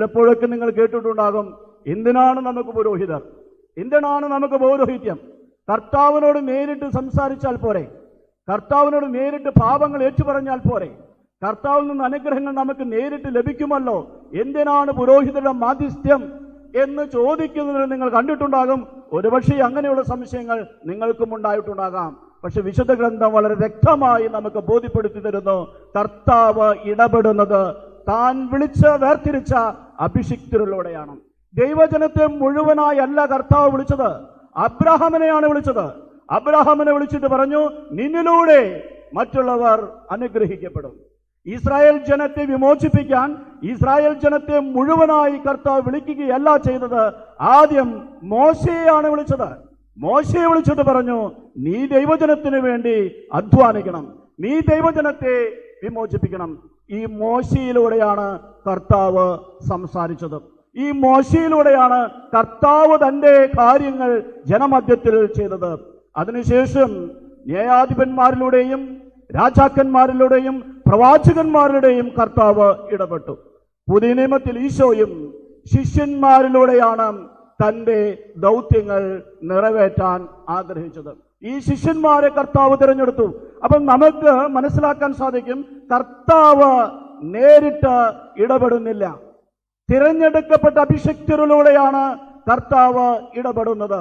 ചിലപ്പോഴൊക്കെ നിങ്ങൾ കേട്ടിട്ടുണ്ടാകും എന്തിനാണ് നമുക്ക് പുരോഹിതർ? എന്തിനാണ് നമുക്ക് പൗരോഹിത്യം? കർത്താവിനോട് നേരിട്ട് സംസാരിച്ചാൽ പോരെ. കർത്താവിനോട് നേരിട്ട് പാപങ്ങൾ ഏറ്റുപറഞ്ഞാൽ പോരെ. കർത്താവിൽ നിന്ന് അനുഗ്രഹങ്ങൾ നമുക്ക് നേരിട്ട് ലഭിക്കുമല്ലോ. എന്തിനാണ് പുരോഹിതരുടെ മാധ്യസ്ഥ്യം? എന്ന് ചോദിക്കുന്നതിന് നിങ്ങൾ കണ്ടിട്ടുണ്ടാകും. ഒരുപക്ഷെ അങ്ങനെയുള്ള സംശയങ്ങൾ നിങ്ങൾക്കും ഉണ്ടായിട്ടുണ്ടാകാം. പക്ഷെ വിശുദ്ധ ഗ്രന്ഥം വളരെ വ്യക്തമായി നമുക്ക് ബോധ്യപ്പെടുത്തി തരുന്നു. കർത്താവ് ഇടപെടുന്നത് താൻ വിളിച്ച് വേർതിരിച്ച അഭിഷിക്തരിലൂടെയാണ്. ദൈവജനത്തെ മുഴുവനായി അല്ല കർത്താവ് വിളിച്ചത്. അബ്രഹാമിനെയാണ് വിളിച്ചത്. അബ്രഹാമിനെ വിളിച്ചിട്ട് പറഞ്ഞു നിന്നിലൂടെ മറ്റുള്ളവർ അനുഗ്രഹിക്കപ്പെടും. ഇസ്രായേൽ ജനത്തെ വിമോചിപ്പിക്കാൻ ഇസ്രായേൽ ജനത്തെ മുഴുവനായി കർത്താവ് വിളിക്കുകയല്ല ചെയ്തത്. ആദ്യം മോശയെയാണ് വിളിച്ചത്. മോശയെ വിളിച്ചിട്ട് പറഞ്ഞു നീ ദൈവജനത്തിന് വേണ്ടി അധ്വാനിക്കണം. നീ ദൈവജനത്തെ വിമോചിപ്പിക്കണം. ഈ മോശയിലൂടെയാണ് കർത്താവ് സംസാരിച്ചത്. ഈ മോശയിലൂടെയാണ് കർത്താവ് തന്റെ കാര്യങ്ങൾ ജനമധ്യത്തിൽ ചെയ്തത്. അതിനുശേഷം ന്യായാധിപന്മാരിലൂടെയും രാജാക്കന്മാരിലൂടെയും പ്രവാചകന്മാരിലൂടെയും കർത്താവ് ഇടപെട്ടു. പുതിയ നിയമത്തിൽ ഈശോയും ശിഷ്യന്മാരിലൂടെയാണ് തന്റെ ദൗത്യങ്ങൾ നിറവേറ്റാൻ ആഗ്രഹിച്ചത്. ഈ ശിഷ്യന്മാരെ കർത്താവ് തിരഞ്ഞെടുത്തു. അപ്പം നമുക്ക് മനസ്സിലാക്കാൻ സാധിക്കും കർത്താവ് നേരിട്ട് ഇടപെടുന്നില്ല. തിരഞ്ഞെടുക്കപ്പെട്ട അഭിഷക്തരിലൂടെയാണ് കർത്താവ് ഇടപെടുന്നത്.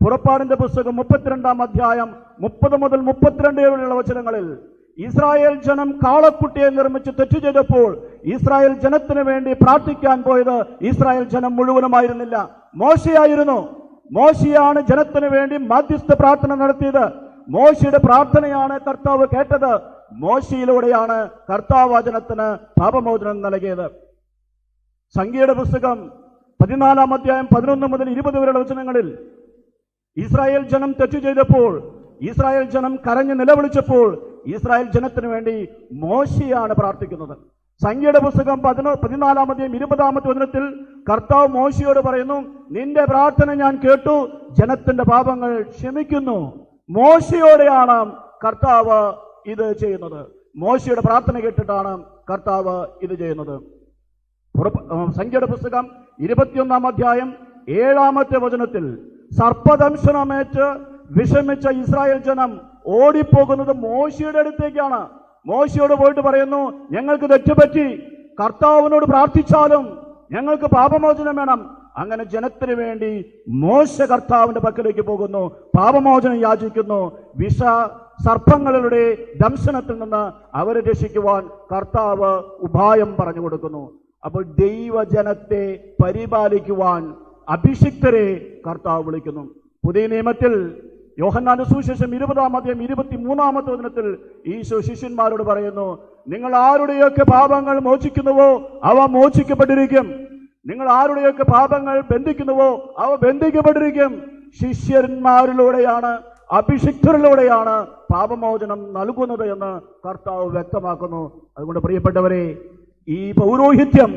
പുറപ്പാടിന്റെ പുസ്തകം മുപ്പത്തിരണ്ടാം അധ്യായം മുപ്പത് മുതൽ മുപ്പത്തിരണ്ട് വരെയുള്ള വചനങ്ങളിൽ ഇസ്രായേൽ ജനം കാളക്കുട്ടിയെ നിർമ്മിച്ച് തെറ്റു ചെയ്തപ്പോൾ ഇസ്രായേൽ ജനത്തിന് വേണ്ടി പ്രാർത്ഥിക്കാൻ പോയത് ഇസ്രായേൽ ജനം മുഴുവനുമായിരുന്നില്ല. മോശയായിരുന്നു. മോശയാണ് ജനത്തിന് വേണ്ടി മാധ്യസ്ഥ പ്രാർത്ഥന നടത്തിയത്. മോശയുടെ പ്രാർത്ഥനയാണ് കർത്താവ് കേട്ടത്. മോശയിലൂടെയാണ് കർത്താവചനത്തിന് പാപമോചനം നൽകിയത്. സംഖ്യയുടെ പുസ്തകം പതിനാലാം അധ്യായം പതിനൊന്ന് മുതൽ ഇരുപത് വരെയുള്ള വചനങ്ങളിൽ ഇസ്രായേൽ ജനം തെറ്റു ചെയ്തപ്പോൾ ഇസ്രായേൽ ജനം കരഞ്ഞു നിലവിളിച്ചപ്പോൾ ഇസ്രായേൽ ജനത്തിന് വേണ്ടി മോശയാണ് പ്രാർത്ഥിക്കുന്നത്. സംഖ്യയുടെ പുസ്തകം പതിനോ പതിനാലാമത്തെയും ഇരുപതാമത്തെ വചനത്തിൽ കർത്താവ് മോശയോട് പറയുന്നു നിന്റെ പ്രാർത്ഥന ഞാൻ കേട്ടു ജനത്തിന്റെ പാപങ്ങൾ ക്ഷമിക്കുന്നു. മോശയോടെയാണ് കർത്താവ് ഇത് ചെയ്യുന്നത്. മോശയുടെ പ്രാർത്ഥന കേട്ടിട്ടാണ് കർത്താവ് ഇത് ചെയ്യുന്നത്. സംഖ്യയുടെ പുസ്തകം ഇരുപത്തിയൊന്നാം അധ്യായം ഏഴാമത്തെ വചനത്തിൽ സർപ്പദംശനമേറ്റ് വിഷമിച്ച ഇസ്രായേൽ ജനം ഓടിപ്പോകുന്നത് മോശയുടെ അടുത്തേക്കാണ്. മോശയോട് പോയിട്ട് പറയുന്നു ഞങ്ങൾക്ക് തെറ്റുപറ്റി. കർത്താവിനോട് പ്രാർത്ഥിച്ചാലും ഞങ്ങൾക്ക് പാപമോചനം വേണം. അങ്ങനെ ജനത്തിന് വേണ്ടി മോശ കർത്താവിന്റെ പക്കലേക്ക് പോകുന്നു പാപമോചനം യാചിക്കുന്നു വിഷ സർപ്പങ്ങളുടെ ദംശനത്തിൽ നിന്ന് അവരെ രക്ഷിക്കുവാൻ കർത്താവ് ഉപായം പറഞ്ഞു കൊടുക്കുന്നു. അപ്പോൾ ദൈവജനത്തെ പരിപാലിക്കുവാൻ അഭിഷിക്തരെ കർത്താവ് വിളിക്കുന്നു. പുതിയ നിയമത്തിൽ യോഹന്നാന്റെ സുവിശേഷം ഇരുപതാം അധ്യായം ഇരുപത്തി മൂന്നാമത്തെ വചനത്തിൽ ഈശോ ശിഷ്യന്മാരോട് പറയുന്നു നിങ്ങൾ ആരുടെയൊക്കെ പാപങ്ങൾ മോചിക്കുന്നുവോ അവ മോചിക്കപ്പെട്ടിരിക്കും. നിങ്ങൾ ആരുടെയൊക്കെ പാപങ്ങൾ ബന്ധിക്കുന്നുവോ അവ ബന്ധിക്കപ്പെട്ടിരിക്കും. ശിഷ്യന്മാരിലൂടെയാണ് അഭിഷിക്തരിലൂടെയാണ് പാപമോചനം നൽകുന്നത് എന്ന് കർത്താവ് വ്യക്തമാക്കുന്നു. അതുകൊണ്ട് പ്രിയപ്പെട്ടവരെ ഈ പൗരോഹിത്യം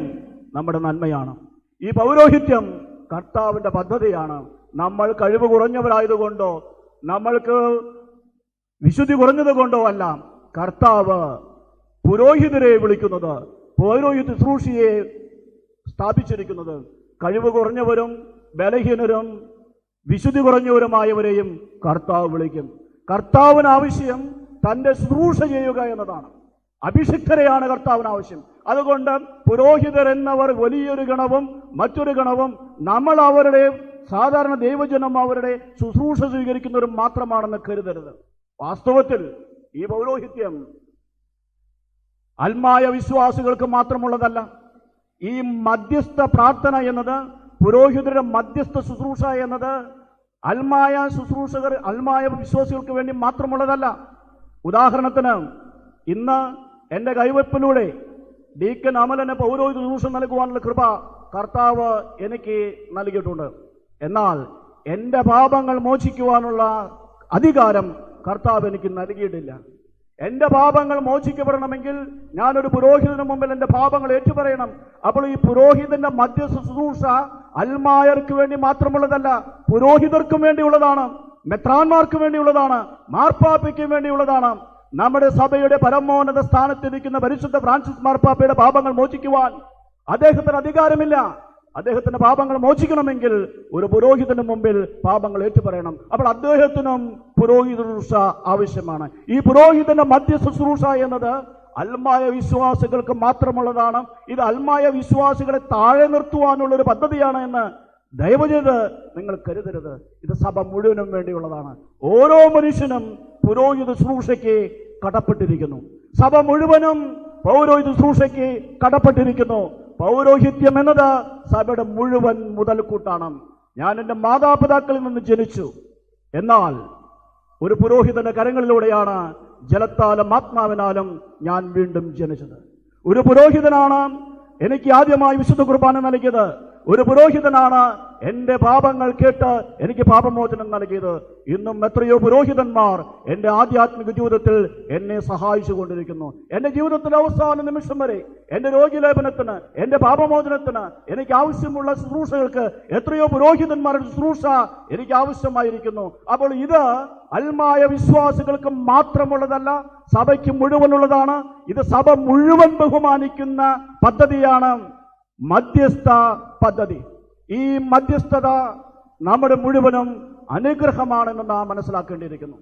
നമ്മുടെ നന്മയാണ്. ഈ പൗരോഹിത്യം കർത്താവിന്റെ പദ്ധതിയാണ്. നമ്മൾ കഴിവ് കുറഞ്ഞവരായതുകൊണ്ടോ നമ്മൾക്ക് വിശുദ്ധി കുറഞ്ഞത് കൊണ്ടോ അല്ല കർത്താവ് പുരോഹിതരെ വിളിക്കുന്നത് പൗരോഹിത ശുശ്രൂഷയെ സ്ഥാപിച്ചിരിക്കുന്നത് കഴിവ് കുറഞ്ഞവരും ബലഹീനരും വിശുദ്ധി കുറഞ്ഞവരുമായവരെയും കർത്താവ് വിളിക്കും. കർത്താവിന് ആവശ്യം തന്റെ ശുശ്രൂഷ ചെയ്യുക എന്നതാണ്. അഭിഷിക്തരെയാണ് കർത്താവിന് ആവശ്യം അതുകൊണ്ട് പുരോഹിതർ എന്നവർ വലിയൊരു ഗണവും മറ്റൊരു ഗണവും നമ്മൾ അവരുടെ സാധാരണ ദൈവജനം അവരുടെ ശുശ്രൂഷ സ്വീകരിക്കുന്നവരും മാത്രമാണെന്ന് കരുതരുത്. വാസ്തവത്തിൽ ഈ പൗരോഹിത്യം അൽമായ വിശ്വാസികൾക്ക് മാത്രമുള്ളതല്ല. ഈ മധ്യസ്ഥ പ്രാർത്ഥന എന്നത് പുരോഹിതരുടെ മധ്യസ്ഥ ശുശ്രൂഷ എന്നത് അൽമായ ശുശ്രൂഷകർ അൽമായ വിശ്വാസികൾക്ക് വേണ്ടി മാത്രമുള്ളതല്ല. ഉദാഹരണത്തിന് ഇന്ന് എന്റെ കൈവയ്പിലൂടെ ഡീക്കൻ അമലന് പൗരോഹിത ശുശ്രൂഷ നൽകുവാനുള്ള കൃപ കർത്താവ് എനിക്ക് നൽകിയിട്ടുണ്ട്. എന്നാൽ എന്റെ പാപങ്ങൾ മോചിക്കുവാനുള്ള അധികാരം കർത്താവ് എനിക്ക് നൽകിയിട്ടില്ല. എന്റെ പാപങ്ങൾ മോചിക്കപ്പെടണമെങ്കിൽ ഞാനൊരു പുരോഹിതന് മുമ്പിൽ എന്റെ പാപങ്ങൾ ഏറ്റുപറയണം. അപ്പോൾ ഈ പുരോഹിതന്റെ മധ്യസ്ഥ ശുശ്രൂഷ അൽമായർക്ക് വേണ്ടി മാത്രമുള്ളതല്ല പുരോഹിതർക്കും വേണ്ടിയുള്ളതാണ് മെത്രാന്മാർക്ക് വേണ്ടിയുള്ളതാണ് മാർപ്പാപ്പയ്ക്കും വേണ്ടിയുള്ളതാണ്. നമ്മുടെ സഭയുടെ പരമോന്നത സ്ഥാനത്തിരിക്കുന്ന പരിശുദ്ധ ഫ്രാൻസിസ് മാർപ്പാപ്പയുടെ പാപങ്ങൾ മോചിക്കുവാൻ അദ്ദേഹത്തിന് അധികാരമില്ല. അദ്ദേഹത്തിന്റെ പാപങ്ങൾ മോചിക്കണമെങ്കിൽ ഒരു പുരോഹിതന് മുമ്പിൽ പാപങ്ങൾ ഏറ്റുപറയണം. അപ്പോൾ അദ്ദേഹത്തിനും പുരോഹിത ശുശ്രൂഷ ആവശ്യമാണ്. ഈ പുരോഹിതന്റെ മധ്യ ശുശ്രൂഷ എന്നത് അൽമായ വിശ്വാസികൾക്ക് മാത്രമുള്ളതാണ്. ഇത് അൽമായ വിശ്വാസികളെ താഴെ നിർത്തുവാനുള്ള ഒരു പദ്ധതിയാണ് എന്ന് ദയവ് ചെയ്ത് നിങ്ങൾ കരുതരുത്. ഇത് സഭ മുഴുവനും വേണ്ടിയുള്ളതാണ്. ഓരോ മനുഷ്യനും പുരോഹിത ശുശ്രൂഷയ്ക്ക് കടപ്പെട്ടിരിക്കുന്നു. സഭ മുഴുവനും പൗരോഹിത ശുശ്രൂഷയ്ക്ക് കടപ്പെട്ടിരിക്കുന്നു. പൗരോഹിത്യം എന്നത് സഭയുടെ മുഴുവൻ മുതൽക്കൂട്ടാണ്. ഞാൻ എന്റെ മാതാപിതാക്കളിൽ നിന്ന് ജനിച്ചു. എന്നാൽ ഒരു പുരോഹിതന്റെ കരങ്ങളിലൂടെയാണ് ജലത്താലും ആത്മാവിനാലും ഞാൻ വീണ്ടും ജനിച്ചത്. ഒരു പുരോഹിതനാണ് എനിക്ക് ആദ്യമായി വിശുദ്ധ കുർബാന നൽകിയത്. ഒരു പുരോഹിതനാണ് എന്റെ പാപങ്ങൾ കേട്ട് എനിക്ക് പാപമോചനം നൽകിയത്. ഇന്നും എത്രയോ പുരോഹിതന്മാർ എന്റെ ആധ്യാത്മിക ജീവിതത്തിൽ എന്നെ സഹായിച്ചു കൊണ്ടിരിക്കുന്നു എന്റെ ജീവിതത്തിന്റെ അവസാന നിമിഷം വരെ എന്റെ രോഗിലേപനത്തിന് എന്റെ പാപമോചനത്തിന് എനിക്ക് ആവശ്യമുള്ള ശുശ്രൂഷകൾക്ക് എത്രയോ പുരോഹിതന്മാരുടെ ശുശ്രൂഷ എനിക്ക് ആവശ്യമായിരിക്കുന്നു. അപ്പോൾ ഇത് അൽമായ വിശ്വാസികൾക്ക് മാത്രമുള്ളതല്ല സഭയ്ക്ക് മുഴുവനുള്ളതാണ്. ഇത് സഭ മുഴുവൻ ബഹുമാനിക്കുന്ന പദ്ധതിയാണ്. മധ്യസ്ഥ പദ്ധതി. ഈ മധ്യസ്ഥത നമ്മുടെ മുഴുവനും അനുഗ്രഹമാണെന്ന് നാം മനസ്സിലാക്കേണ്ടിയിരിക്കുന്നു.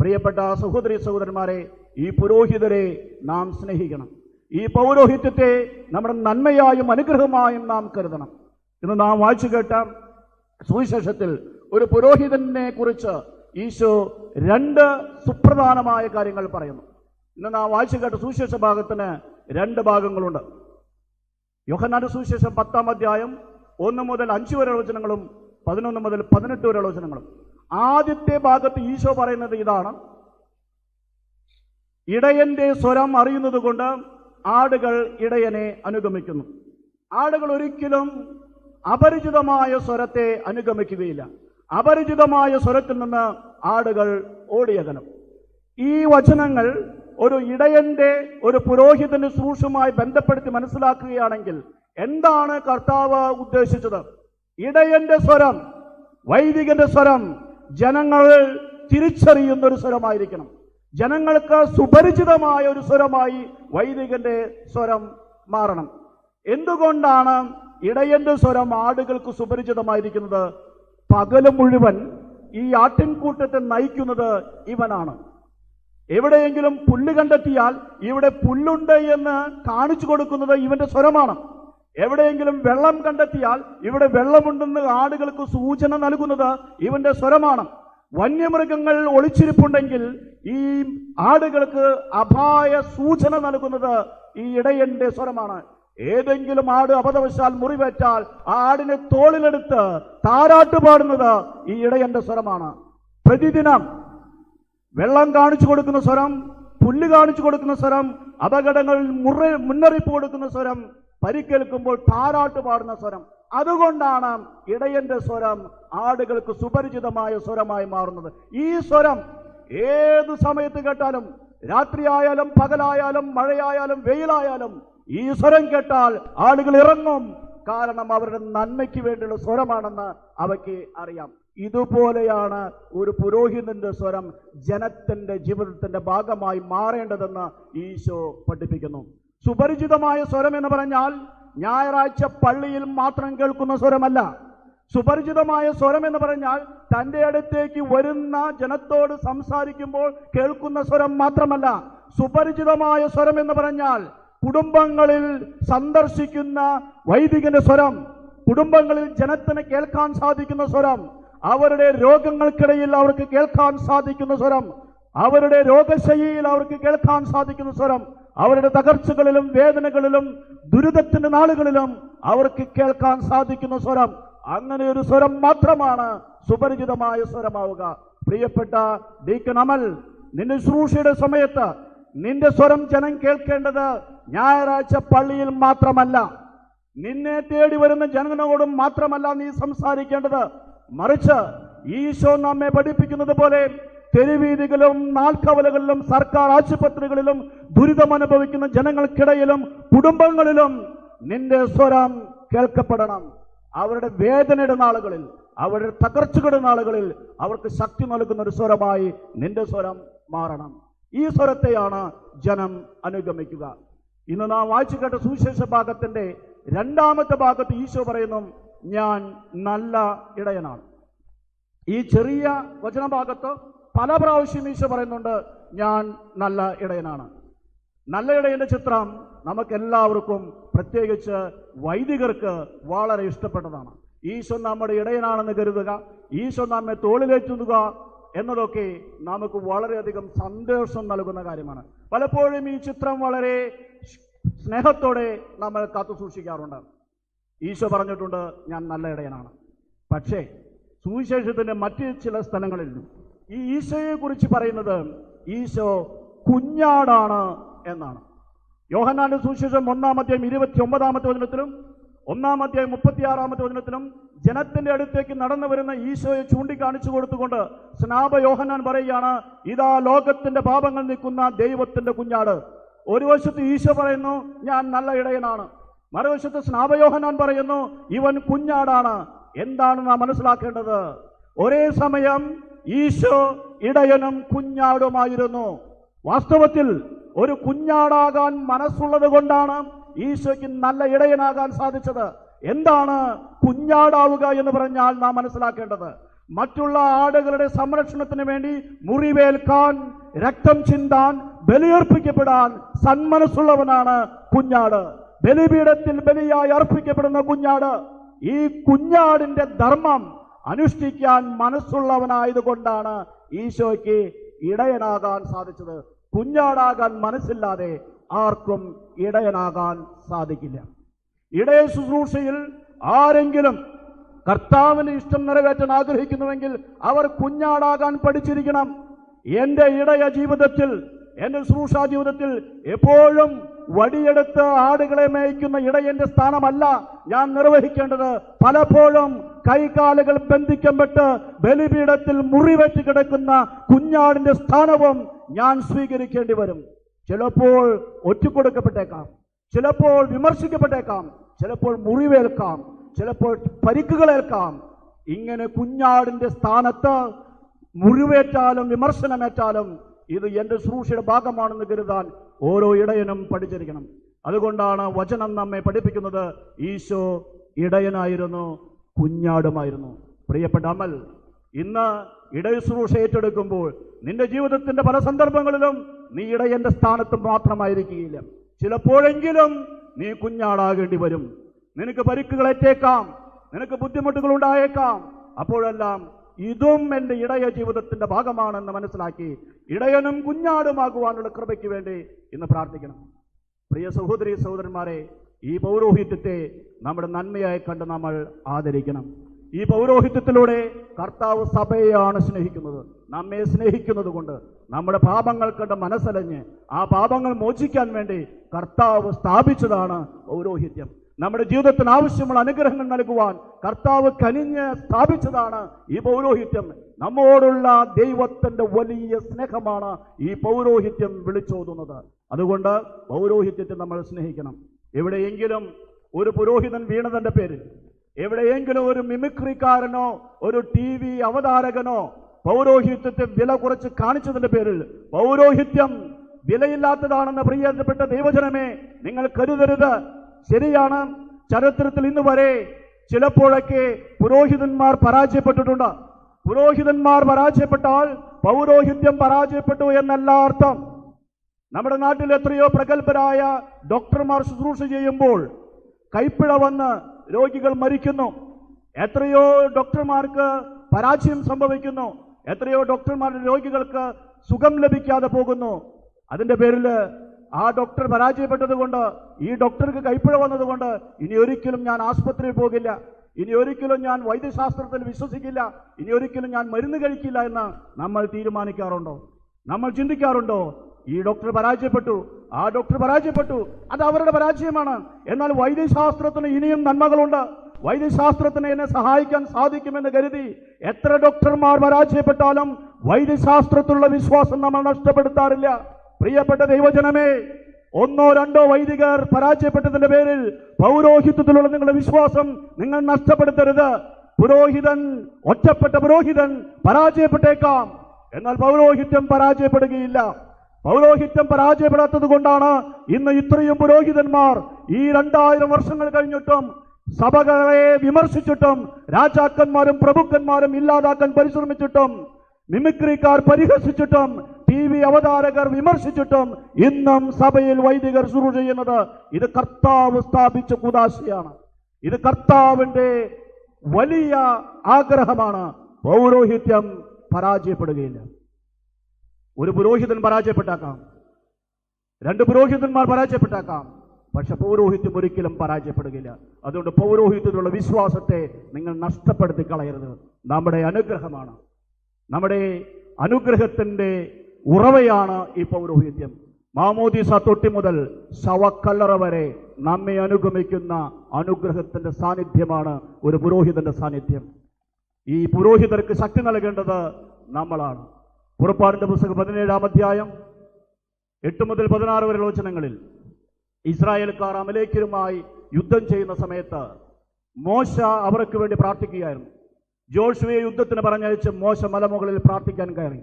പ്രിയപ്പെട്ട സഹോദരി സഹോദരന്മാരെ ഈ പുരോഹിതരെ നാം സ്നേഹിക്കണം. ഈ പൗരോഹിത്യത്തെ നമ്മുടെ നന്മയായും അനുഗ്രഹമായും നാം കരുതണം. ഇന്ന് നാം വായിച്ചു കേട്ട സുവിശേഷത്തിൽ ഒരു പുരോഹിതനെ കുറിച്ച് ഈശോ രണ്ട് സുപ്രധാനമായ കാര്യങ്ങൾ പറയുന്നു. ഇന്ന് നാം വായിച്ചു കേട്ട സുവിശേഷ ഭാഗത്തിന് രണ്ട് ഭാഗങ്ങളുണ്ട്. യോഹന്നാന്റെ സുവിശേഷം പത്താം അധ്യായം ഒന്ന് മുതൽ അഞ്ച് വരെ വചനങ്ങളും പതിനൊന്ന് മുതൽ പതിനെട്ട് വരെ വചനങ്ങളും. ആദ്യത്തെ ഭാഗത്ത് ഈശോ പറയുന്നത് ഇതാണ്. ഇടയന്റെ സ്വരം അറിയുന്നത് കൊണ്ട് ആടുകൾ ഇടയനെ അനുഗമിക്കുന്നു. ആടുകൾ ഒരിക്കലും അപരിചിതമായ സ്വരത്തെ അനുഗമിക്കുകയില്ല. അപരിചിതമായ സ്വരത്തിൽ നിന്ന് ആടുകൾ ഓടിയകലും. ഈ വചനങ്ങൾ ഒരു ഇടയന്റെ ഒരു പുരോഹിതന്റെ ശുശ്രൂഷയുമായി ബന്ധപ്പെടുത്തി മനസ്സിലാക്കുകയാണെങ്കിൽ എന്താണ് കർത്താവ് ഉദ്ദേശിച്ചത്? ഇടയന്റെ സ്വരം വൈദികന്റെ സ്വരം ജനങ്ങൾ തിരിച്ചറിയുന്ന ഒരു സ്വരമായിരിക്കണം. ജനങ്ങൾക്ക് സുപരിചിതമായ ഒരു സ്വരമായി വൈദികന്റെ സ്വരം മാറണം. എന്തുകൊണ്ടാണ് ഇടയന്റെ സ്വരം ആടുകൾക്ക് സുപരിചിതമായിരിക്കുന്നത്? പകൽ മുഴുവൻ ഈ ആട്ടിൻകൂട്ടത്തെ നയിക്കുന്നത് ഇവനാണ്. എവിടെയെങ്കിലും പുല്ല് കണ്ടെത്തിയാൽ ഇവിടെ പുല്ലുണ്ട് എന്ന് കാണിച്ചു കൊടുക്കുന്നത് ഇവന്റെ സ്വരമാണ്. എവിടെയെങ്കിലും വെള്ളം കണ്ടെത്തിയാൽ ഇവിടെ വെള്ളമുണ്ടെന്ന് ആടുകൾക്ക് സൂചന നൽകുന്നത് ഇവന്റെ സ്വരമാണ്. വന്യമൃഗങ്ങൾ ഒളിച്ചിരിപ്പുണ്ടെങ്കിൽ ഈ ആടുകൾക്ക് അപായ സൂചന നൽകുന്നത് ഈ ഇടയന്റെ സ്വരമാണ്. ഏതെങ്കിലും ആട് അബദ്ധവശാൽ മുറിവേറ്റാൽ ആ ആടിനെ തോളിലെടുത്ത് താരാട്ട് പാടുന്നത് ഈ ഇടയന്റെ സ്വരമാണ്. പ്രതിദിനം വെള്ളം കാണിച്ചു കൊടുക്കുന്ന സ്വരം പുല്ല് കാണിച്ചു കൊടുക്കുന്ന സ്വരം അപകടങ്ങളിൽ മുറ മുന്നറിയിപ്പ് കൊടുക്കുന്ന സ്വരം പരിക്കേൽക്കുമ്പോൾ താരാട്ട് പാടുന്ന സ്വരം. അതുകൊണ്ടാണ് ഇടയന്റെ സ്വരം ആടുകൾക്ക് സുപരിചിതമായ സ്വരമായി മാറുന്നത്. ഈ സ്വരം ഏത് സമയത്ത് കേട്ടാലും രാത്രിയായാലും പകലായാലും മഴയായാലും വെയിലായാലും ഈ സ്വരം കേട്ടാൽ ആളുകൾ ഇറങ്ങും. കാരണം അവരുടെ നന്മയ്ക്ക് വേണ്ടിയുള്ള സ്വരമാണെന്ന് അവയ്ക്ക് അറിയാം. ഇതുപോലെയാണ് ഒരു പുരോഹിതന്റെ സ്വരം ജനത്തിന്റെ ജീവിതത്തിന്റെ ഭാഗമായി മാറേണ്ടതെന്ന് ഈശോ പഠിപ്പിക്കുന്നു. സുപരിചിതമായ സ്വരം എന്ന് പറഞ്ഞാൽ ഞായറാഴ്ച പള്ളിയിൽ മാത്രം കേൾക്കുന്ന സ്വരമല്ല. സുപരിചിതമായ സ്വരം എന്ന് പറഞ്ഞാൽ തന്റെ അടുത്തേക്ക് വരുന്ന ജനത്തോട് സംസാരിക്കുമ്പോൾ കേൾക്കുന്ന സ്വരം മാത്രമല്ല. സുപരിചിതമായ സ്വരം എന്ന് പറഞ്ഞാൽ കുടുംബങ്ങളിൽ സന്ദർശിക്കുന്ന വൈദികന്റെ സ്വരം കുടുംബങ്ങളിൽ ജനത്തിന് കേൾക്കാൻ സാധിക്കുന്ന സ്വരം അവരുടെ രോഗങ്ങൾക്കിടയിൽ അവർക്ക് കേൾക്കാൻ സാധിക്കുന്ന സ്വരം അവരുടെ രോഗശൈലിയിൽ അവർക്ക് കേൾക്കാൻ സാധിക്കുന്ന സ്വരം അവരുടെ തകർച്ചകളിലും വേദനകളിലും ദുരിതത്തിന്റെ നാളുകളിലും അവർക്ക് കേൾക്കാൻ സാധിക്കുന്ന സ്വരം. അങ്ങനെ ഒരു സ്വരം മാത്രമാണ് സുപരിചിതമായ സ്വരമാവുക. പ്രിയപ്പെട്ട ഡീക്കൻ അമൽ നിന്റെ ശുശ്രൂഷയുടെ സമയത്ത് നിന്റെ സ്വരം ജനം കേൾക്കേണ്ടത് ഞായറാഴ്ച പള്ളിയിൽ മാത്രമല്ല. നിന്നെ തേടി വരുന്ന ജനങ്ങളോടും മാത്രമല്ല നീ സംസാരിക്കേണ്ടത്. മറിച്ച് ഈശോ നമ്മെ പഠിപ്പിക്കുന്നത് പോലെ തെരുവീതികളിലും നാൽക്കവലകളിലും സർക്കാർ ആശുപത്രികളിലും ദുരിതമനുഭവിക്കുന്ന ജനങ്ങൾക്കിടയിലും കുടുംബങ്ങളിലും നിന്റെ സ്വരം കേൾക്കപ്പെടണം. അവരുടെ വേദനയുടെ നാളുകളിൽ അവരുടെ തകർച്ചകളുടെ നാളുകളിൽ അവർക്ക് ശക്തി നൽകുന്ന ഒരു സ്വരമായി നിന്റെ സ്വരം മാറണം. ഈ സ്വരത്തെയാണ് ജനം അനുഗമിക്കുക. ഇന്ന് നാം വായിച്ചു കേട്ട സുവിശേഷ ഭാഗത്തിന്റെ രണ്ടാമത്തെ ഭാഗത്ത് ഈശോ പറയുന്നു ഞാൻ നല്ല ഇടയനാണ്. ഈ ചെറിയ വചനഭാഗത്ത് പല പ്രാവശ്യം ഈശോ പറയുന്നുണ്ട് ഞാൻ നല്ല ഇടയനാണ്. നല്ല ഇടയന്റെ ചിത്രം നമുക്കെല്ലാവർക്കും പ്രത്യേകിച്ച് വൈദികർക്ക് വളരെ ഇഷ്ടപ്പെട്ടതാണ്. ഈശോ നമ്മുടെ ഇടയനാണെന്ന് കരുതുക ഈശോ നമ്മെ തോളിലേറ്റുക എന്നതൊക്കെ നമുക്ക് വളരെയധികം സന്തോഷം നൽകുന്ന കാര്യമാണ്. പലപ്പോഴും ഈ ചിത്രം വളരെ സ്നേഹത്തോടെ നമ്മൾ കാത്തു സൂക്ഷിക്കാറുണ്ട് ഈശോ പറഞ്ഞിട്ടുണ്ട് ഞാൻ നല്ല ഇടയനാണ്. പക്ഷേ സുവിശേഷത്തിന്റെ മറ്റ് ചില സ്ഥലങ്ങളിൽ ഈ ഈശോയെക്കുറിച്ച് പറയുന്നത് ഈശോ കുഞ്ഞാടാണ് എന്നാണ്. യോഹന്നാന്റെ സുവിശേഷം ഒന്നാം അധ്യായം ഇരുപത്തി ഒമ്പതാമത്തെ വചനത്തിലും ഒന്നാം അധ്യായം മുപ്പത്തിയാറാമത്തെ വചനത്തിലും ജനത്തിന്റെ അടുത്തേക്ക് നടന്നു വരുന്ന ഈശോയെ ചൂണ്ടിക്കാണിച്ചു കൊടുത്തുകൊണ്ട് സ്നാപ യോഹന്നാൻ പറയുകയാണ് ഇതാ ലോകത്തിന്റെ പാപങ്ങൾ നിൽക്കുന്ന ദൈവത്തിന്റെ കുഞ്ഞാട്. ഒരു വശത്ത് ഈശോ പറയുന്നു ഞാൻ നല്ല ഇടയനാണ്. മറുവശത്ത് സ്നാപയോഹനാൻ പറയുന്നു ഇവൻ കുഞ്ഞാടാണ്. എന്താണ് നാം മനസ്സിലാക്കേണ്ടത്? ഒരേ സമയം ഈശോ ഇടയനും കുഞ്ഞാടുമായിരുന്നു. വാസ്തവത്തിൽ ഒരു കുഞ്ഞാടാകാൻ മനസ്സുള്ളത് കൊണ്ടാണ് ഈശോയ്ക്ക് നല്ല ഇടയനാകാൻ സാധിച്ചത്. എന്താണ് കുഞ്ഞാടാവുക എന്ന് പറഞ്ഞാൽ നാം മനസ്സിലാക്കേണ്ടത്. മറ്റുള്ള ആടുകളുടെ സംരക്ഷണത്തിന് വേണ്ടി മുറിവേൽക്കാൻ രക്തം ചിന്താൻ ബലിയർപ്പിക്കപ്പെടാൻ സന്മനസ്സുള്ളവനാണ് കുഞ്ഞാട്. ബലിപീഠത്തിൽ ബലിയായി അർപ്പിക്കപ്പെടുന്ന കുഞ്ഞാട് ഈ കുഞ്ഞാടിന്റെ ധർമ്മം അനുഷ്ഠിക്കാൻ മനസ്സുള്ളവനായതുകൊണ്ടാണ് ഈശോയ്ക്ക് ഇടയനാകാൻ സാധിച്ചത്. കുഞ്ഞാടാകാൻ മനസ്സില്ലാതെ ആർക്കും ഇടയനാകാൻ സാധിക്കില്ല. ഇടയ ശുശ്രൂഷയിൽ ആരെങ്കിലും കർത്താവിന്റെ ഇഷ്ടം നിറവേറ്റാൻ ആഗ്രഹിക്കുന്നുവെങ്കിൽ അവർ കുഞ്ഞാടാകാൻ പഠിച്ചിരിക്കണം. എന്റെ ഇടയ ജീവിതത്തിൽ എന്റെ ശുശ്രൂഷ ജീവിതത്തിൽ എപ്പോഴും വടിയെടുത്ത് ആടുകളെ മേയ്ക്കുന്ന ഇടയന്റെ സ്ഥാനമല്ല ഞാൻ നിർവഹിക്കേണ്ടത്. പലപ്പോഴും കൈകാലുകൾ ബന്ധിക്കപ്പെട്ട് ബലിപീഠത്തിൽ മുറിവേറ്റ് കിടക്കുന്ന കുഞ്ഞാടിന്റെ സ്ഥാനവും ഞാൻ സ്വീകരിക്കേണ്ടി വരും. ചിലപ്പോൾ ഒറ്റുകൊടുക്കപ്പെട്ടേക്കാം ചിലപ്പോൾ വിമർശിക്കപ്പെട്ടേക്കാം. ചിലപ്പോൾ മുറിവേൽക്കാം. ചിലപ്പോൾ പരിക്കുകളേൽക്കാം. ഇങ്ങനെ കുഞ്ഞാടിന്റെ സ്ഥാനത്ത് മുറിവേറ്റാലും വിമർശനമേറ്റാലും ഇത് എന്റെ ശ്രൂഷയുടെ ഭാഗമാണെന്ന് കരുതാൻ ഓരോ ഇടയനും പഠിച്ചിരിക്കണം. അതുകൊണ്ടാണ് വചനം നമ്മെ പഠിപ്പിക്കുന്നത്. ഈശോ ഇടയനായിരുന്നു കുഞ്ഞാടുമായിരുന്നു. പ്രിയപ്പെട്ട അമൽ ഇന്ന് ഇടയ ശുശ്രൂഷ ഏറ്റെടുക്കുമ്പോൾ നിന്റെ ജീവിതത്തിന്റെ പല സന്ദർഭങ്ങളിലും നീ ഇടയന്റെ സ്ഥാനത്ത് മാത്രമായിരിക്കുകയില്ല. ചിലപ്പോഴെങ്കിലും നീ കുഞ്ഞാടാകേണ്ടി വരും. നിനക്ക് പരിക്കുകളേറ്റേക്കാം. നിനക്ക് ബുദ്ധിമുട്ടുകൾ ഉണ്ടായേക്കാം അപ്പോഴെല്ലാം ഇതും എന്റെ ഇടയ ജീവിതത്തിന്റെ ഭാഗമാണെന്ന് മനസ്സിലാക്കി ഇടയനും കുഞ്ഞാടുമാകുവാനുള്ള കൃപയ്ക്ക് വേണ്ടി ഇന്ന് പ്രാർത്ഥിക്കണം. പ്രിയ സഹോദരി സഹോദരന്മാരെ ഈ പൗരോഹിത്യത്തെ നമ്മുടെ നന്മയായി കണ്ട് നമ്മൾ ആദരിക്കണം. ഈ പൗരോഹിത്യത്തിലൂടെ കർത്താവ് സഭയെയാണ് സ്നേഹിക്കുന്നത്. നമ്മെ സ്നേഹിക്കുന്നത് കൊണ്ട് നമ്മുടെ പാപങ്ങൾ കണ്ട് മനസ്സലഞ്ഞ് ആ പാപങ്ങൾ മോചിക്കാൻ വേണ്ടി കർത്താവ് സ്ഥാപിച്ചതാണ് പൗരോഹിത്യം. നമ്മുടെ ജീവിതത്തിന് ആവശ്യമുള്ള അനുഗ്രഹങ്ങൾ നൽകുവാൻ കർത്താവ് കനിഞ്ഞ് സ്ഥാപിച്ചതാണ് ഈ പൗരോഹിത്യം. നമ്മോടുള്ള ദൈവത്തിന്റെ വലിയ സ്നേഹമാണ് ഈ പൗരോഹിത്യം വിളിച്ചോതുന്നത്. അതുകൊണ്ട് പൗരോഹിത്യത്തെ നമ്മൾ സ്നേഹിക്കണം. എവിടെയെങ്കിലും ഒരു പുരോഹിതൻ വീണതിന്റെ പേരിൽ എവിടെയെങ്കിലും ഒരു മിമിക്രിക്കാരനോ ഒരു ടി വി അവതാരകനോ പൗരോഹിത്യത്തെ വില കുറച്ച് കാണിച്ചതിന്റെ പേരിൽ പൗരോഹിത്യം വിലയില്ലാത്തതാണെന്ന് പ്രിയപ്പെട്ട ദൈവജനമേ നിങ്ങൾ കരുതരുത്. ശരിയാണ്. ചരിത്രത്തിൽ ഇന്ന് വരെ ചിലപ്പോഴൊക്കെ പുരോഹിതന്മാർ പരാജയപ്പെട്ടിട്ടുണ്ട്. പുരോഹിതന്മാർ പരാജയപ്പെട്ടാൽ പൗരോഹിത്യം പരാജയപ്പെട്ടു എന്നല്ല അർത്ഥം. നമ്മുടെ നാട്ടിൽ എത്രയോ പ്രഗത്ഭരായ ഡോക്ടർമാർ ശുശ്രൂഷ ചെയ്യുമ്പോൾ കൈപ്പിഴ വന്ന് രോഗികൾ മരിക്കുന്നു. എത്രയോ ഡോക്ടർമാർക്ക് പരാജയം സംഭവിക്കുന്നു. എത്രയോ ഡോക്ടർമാരുടെ രോഗികൾക്ക് സുഖം ലഭിക്കാതെ പോകുന്നു. അതിന്റെ പേരിൽ ആ ഡോക്ടർ പരാജയപ്പെട്ടതുകൊണ്ട് ഈ ഡോക്ടർക്ക് കൈപ്പിഴ വന്നതുകൊണ്ട് ഇനി ഒരിക്കലും ഞാൻ ആസ്പത്രിയിൽ പോകില്ല. ഇനി ഒരിക്കലും ഞാൻ വൈദ്യശാസ്ത്രത്തിൽ വിശ്വസിക്കില്ല. ഇനി ഒരിക്കലും ഞാൻ മരുന്ന് കഴിക്കില്ല എന്ന് നമ്മൾ തീരുമാനിക്കാറുണ്ടോ? നമ്മൾ ചിന്തിക്കാറുണ്ടോ? ഈ ഡോക്ടർ പരാജയപ്പെട്ടു. ആ ഡോക്ടർ പരാജയപ്പെട്ടു. അത് അവരുടെ പരാജയമാണ്. എന്നാൽ വൈദ്യശാസ്ത്രത്തിന് ഇനിയും നന്മകളുണ്ട്. വൈദ്യശാസ്ത്രത്തിന് എന്നെ സഹായിക്കാൻ സാധിക്കുമെന്ന് കരുതി എത്ര ഡോക്ടർമാർ പരാജയപ്പെട്ടാലും വൈദ്യശാസ്ത്രത്തിലുള്ള വിശ്വാസം നമ്മൾ നഷ്ടപ്പെടുത്താറില്ല. പ്രിയപ്പെട്ട ദൈവജനമേ ഒന്നോ രണ്ടോ വൈദികർ പരാജയപ്പെട്ടതിന്റെ പേരിൽ പൗരോഹിത്യത്തിലുള്ള നിങ്ങളുടെ വിശ്വാസം നിങ്ങൾ നഷ്ടപ്പെടുത്തരുത്. പുരോഹിതൻ ഒറ്റപ്പെട്ട പുരോഹിതൻ പരാജയപ്പെട്ടേക്കാം. എന്നാൽ പൗരോഹിത്യം പരാജയപ്പെടുകയില്ല. പൗരോഹിത്യം പരാജയപ്പെടാത്തത് കൊണ്ടാണ് ഇന്ന് ഇത്രയും പുരോഹിതന്മാർ ഈ രണ്ടായിരം വർഷങ്ങൾ കഴിഞ്ഞിട്ടും സഭകളെ വിമർശിച്ചിട്ടും രാജാക്കന്മാരും പ്രഭുക്കന്മാരും ഇല്ലാതാക്കാൻ പരിശ്രമിച്ചിട്ടും മിമിക്രിക്കാർ പരിഹസിച്ചിട്ടും ടി വി അവതാരകർ വിമർശിച്ചിട്ടും ഇന്നും സഭയിൽ വൈദികർ ശുറു ചെയ്യുന്നത് ഇത് കർത്താവ് സ്ഥാപിച്ച കുദാശയാണ്. ഇത് കർത്താവിന്റെ വലിയ ആഗ്രഹമാണ്. പൗരോഹിത്യം പരാജയപ്പെടുകയില്ല. ഒരു പുരോഹിതൻ പരാജയപ്പെട്ടേക്കാം. രണ്ട് പുരോഹിതന്മാർ പരാജയപ്പെട്ടേക്കാം. പക്ഷെ പൗരോഹിത്യം ഒരിക്കലും പരാജയപ്പെടുകയില്ല. അതുകൊണ്ട് പൗരോഹിത്യത്തിലുള്ള വിശ്വാസത്തെ നിങ്ങൾ നഷ്ടപ്പെടുത്തി കളയരുത് നമ്മുടെ അനുഗ്രഹമാണ്. നമ്മുടെ അനുഗ്രഹത്തിന്റെ ഉറവയാണ് ഈ പൗരോഹിത്യം. മാമോദിസ തൊട്ടി മുതൽ ശവക്കല്ലറ വരെ നമ്മെ അനുഗമിക്കുന്ന അനുഗ്രഹത്തിന്റെ സാന്നിധ്യമാണ് ഒരു പുരോഹിതന്റെ സാന്നിധ്യം. ഈ പുരോഹിതർക്ക് ശക്തി നൽകേണ്ടത് നമ്മളാണ്. പുറപ്പാടിന്റെ പുസ്തകം പതിനേഴാം അധ്യായം എട്ട് മുതൽ പതിനാറ് വരെയുള്ള വചനങ്ങളിൽ ഇസ്രായേൽക്കാർ അമലേക്കരുമായി യുദ്ധം ചെയ്യുന്ന സമയത്ത് മോശ അവർക്ക് വേണ്ടി പ്രാർത്ഥിക്കുകയായിരുന്നു. ജോഷുവെ യുദ്ധത്തിന് പറഞ്ഞയച്ച് മോശ മലമുകളിൽ പ്രാർത്ഥിക്കാൻ കയറി.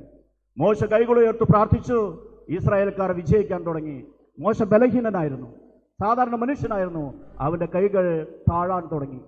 മോശ കൈകളുയർത്ത് പ്രാർത്ഥിച്ചു. ഇസ്രായേൽക്കാർ വിജയിക്കാൻ തുടങ്ങി. മോശ ബലഹീനനായിരുന്നു. സാധാരണ മനുഷ്യനായിരുന്നു. അവന്റെ കൈകൾ താഴാൻ തുടങ്ങി.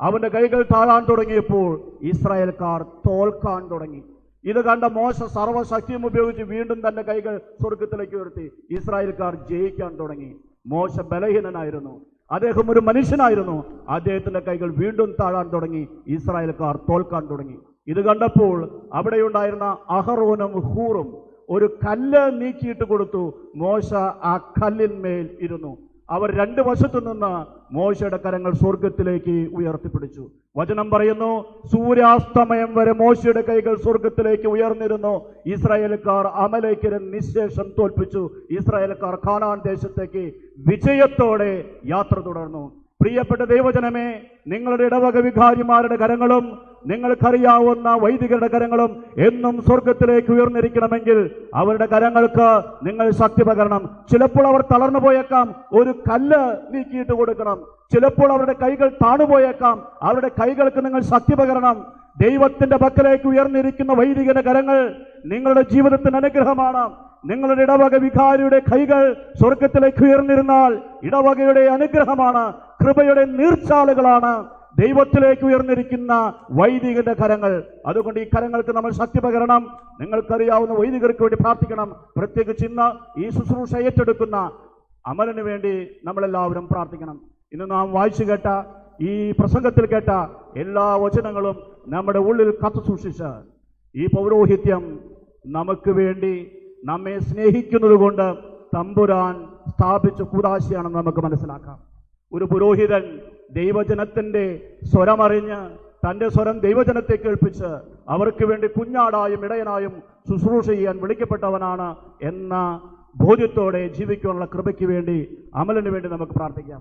അവന്റെ കൈകൾ താഴാൻ തുടങ്ങിയപ്പോൾ ഇസ്രായേൽക്കാർ തോൽക്കാൻ തുടങ്ങി. ഇത് കണ്ട മോശ സർവശക്തിയും ഉപയോഗിച്ച് വീണ്ടും തന്റെ കൈകൾ സ്വർഗത്തിലേക്ക് ഉയർത്തി. ഇസ്രായേൽക്കാർ ജയിക്കാൻ തുടങ്ങി. മോശ ബലഹീനനായിരുന്നു. അദ്ദേഹം ഒരു മനുഷ്യനായിരുന്നു. അദ്ദേഹത്തിന്റെ കൈകൾ വീണ്ടും താഴാൻ തുടങ്ങി. ഇസ്രായേൽക്കാർ തോൽക്കാൻ തുടങ്ങി. ഇത് കണ്ടപ്പോൾ അവിടെയുണ്ടായിരുന്ന അഹറോനും ഹൂറും ഒരു കല്ല് നീക്കിയിട്ട് കൊടുത്തു. മോശ ആ കല്ലിന്മേൽ ഇരുന്നു. അവർ രണ്ട് വശത്തു നിന്ന് മോശയുടെ കരങ്ങൾ സ്വർഗത്തിലേക്ക് ഉയർത്തിപ്പിടിച്ചു. വചനം പറയുന്നു സൂര്യാസ്തമയം വരെ മോശയുടെ കൈകൾ സ്വർഗത്തിലേക്ക് ഉയർന്നിരുന്നു. ഇസ്രായേൽക്കാർ അമലേക്കരൻ നിശേഷം തോൽപ്പിച്ചു. ഇസ്രായേൽക്കാർ കാനാൻ ദേശത്തേക്ക് വിജയത്തോടെ യാത്ര തുടർന്നു. പ്രിയപ്പെട്ട ദൈവജനമേ നിങ്ങളുടെ ഇടവക വികാരിമാരുടെ കരങ്ങളും നിങ്ങൾക്കറിയാവുന്ന വൈദികരുടെ കരങ്ങളും എന്നും സ്വർഗത്തിലേക്ക് ഉയർന്നിരിക്കണമെങ്കിൽ അവരുടെ കരങ്ങൾക്ക് നിങ്ങൾ ശക്തി പകരണം. ചിലപ്പോൾ അവർ തളർന്നു പോയേക്കാം ഒരു കല്ല് നീക്കിയിട്ട് കൊടുക്കണം. ചിലപ്പോൾ അവരുടെ കൈകൾ താണുപോയേക്കാം അവരുടെ കൈകൾക്ക് നിങ്ങൾ ശക്തി പകരണം. ദൈവത്തിന്റെ പക്കലേക്ക് ഉയർന്നിരിക്കുന്ന വൈദികന്റെ കരങ്ങൾ നിങ്ങളുടെ ജീവിതത്തിന് അനുഗ്രഹമാണ്. നിങ്ങളുടെ ഇടവക വികാരിയുടെ കൈകൾ സ്വർഗത്തിലേക്ക് ഉയർന്നിരുന്നാൽ ഇടവകയുടെ അനുഗ്രഹമാണ്. കൃപയുടെ നീർച്ചാലുകളാണ് ദൈവത്തിലേക്ക് ഉയർന്നിരിക്കുന്ന വൈദികന്റെ കരങ്ങൾ. അതുകൊണ്ട് ഈ കരങ്ങൾക്ക് നമ്മൾ ശക്തി പകരണം. നിങ്ങൾക്കറിയാവുന്ന വൈദികർക്ക് വേണ്ടി പ്രാർത്ഥിക്കണം. പ്രത്യേകിച്ച് ഇന്ന് ഈ ശുശ്രൂഷ ഏറ്റെടുക്കുന്ന അമലിന് വേണ്ടി നമ്മളെല്ലാവരും പ്രാർത്ഥിക്കണം. ഇന്ന് നാം വായിച്ചു കേട്ട ഈ പ്രസംഗത്തിൽ കേട്ട എല്ലാ വചനങ്ങളും നമ്മുടെ ഉള്ളിൽ കത്തു സൂക്ഷിച്ച് ഈ പൗരോഹിത്യം നമുക്ക് വേണ്ടി നമ്മെ സ്നേഹിക്കുന്നത് കൊണ്ട് തമ്പുരാൻ സ്ഥാപിച്ച കൂതാശിയാണെന്ന് നമുക്ക് മനസ്സിലാക്കാം. ഒരു പുരോഹിതൻ ദൈവജനത്തിന്റെ സ്വരമറിഞ്ഞ് തന്റെ സ്വരം ദൈവജനത്തെ കേൾപ്പിച്ച് അവർക്ക് വേണ്ടി കുഞ്ഞാടായും ഇടയനായും ശുശ്രൂഷ ചെയ്യാൻ വിളിക്കപ്പെട്ടവനാണ് എന്ന ബോധ്യത്തോടെ ജീവിക്കാനുള്ള കൃപയ്ക്ക് വേണ്ടി അമലിന് വേണ്ടി നമുക്ക് പ്രാർത്ഥിക്കാം.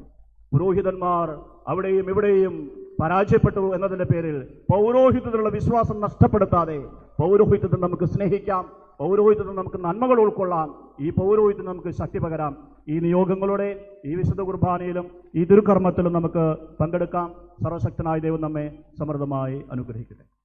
പുരോഹിതന്മാർ അവിടെയും ഇവിടെയും പരാജയപ്പെട്ടു എന്നതിന്റെ പേരിൽ പൗരോഹിത്യത്തിലുള്ള വിശ്വാസം നഷ്ടപ്പെടുത്താതെ പൗരോഹിത്യത്തെ നമുക്ക് സ്നേഹിക്കാം. പൗരോഹിത്യത്തിൽ നമുക്ക് നന്മകൾ ഉൾക്കൊള്ളാം. ഈ പൗരോഹിത്യം നമുക്ക് ശക്തി പകരാം. ഈ നിയോഗങ്ങളുടെ ഈ വിശുദ്ധ കുർബാനയിലും ഈ ദുർകർമ്മത്തിലും നമുക്ക് പങ്കെടുക്കാം. സർവശക്തനായ ദൈവം നമ്മെ സമൃദ്ധമായി അനുഗ്രഹിക്കട്ടെ.